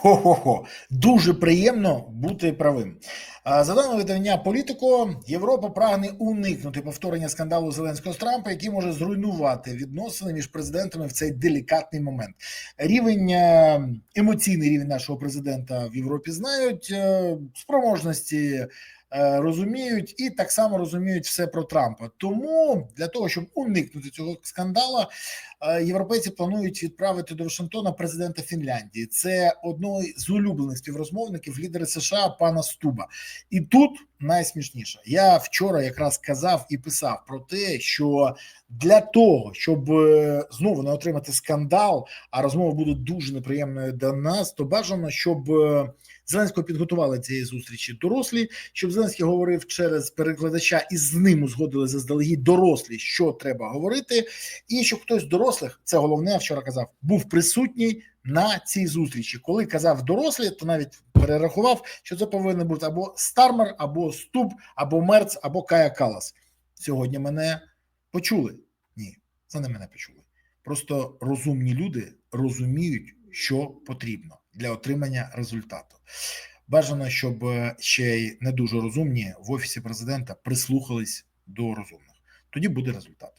Хо-хо-хо, дуже приємно бути правим. За даними видання Політико, Європа прагне уникнути повторення скандалу Зеленського з Трампа, який може зруйнувати відносини між президентами в цей делікатний момент. Рівень е, емоційний рівень нашого президента в Європі знають е, спроможності. е, Розуміють і так само розуміють все про Трампа. Тому для того, щоб уникнути цього скандала, європейці планують відправити до Вашингтона президента Фінляндії. Це одного з улюблених співрозмовників лідера США пана Стуба. І тут найсмішніше. Я вчора якраз казав і писав про те, що для того, щоб е, знову не отримати скандал, а розмови будуть дуже неприємною для нас, то бажано, щоб е, Зеленського підготували цієї зустрічі дорослі, щоб Зеленський говорив через перекладача і з ним узгодили заздалегідь дорослі, що треба говорити, і щоб хтось з дорослих, це головне, я вчора казав, був присутній на цій зустрічі. Коли казав дорослі, то навіть перерахував, що це повинен бути або Стармер, або Стуб, або Мерц, або Кая Калас. Сьогодні мене почули. Ні, це не мене почули. Просто розумні люди розуміють, що потрібно для отримання результату. Бажано, щоб е, ще й не дуже розумні в офісі президента прислухались до розумних. Тоді буде результат.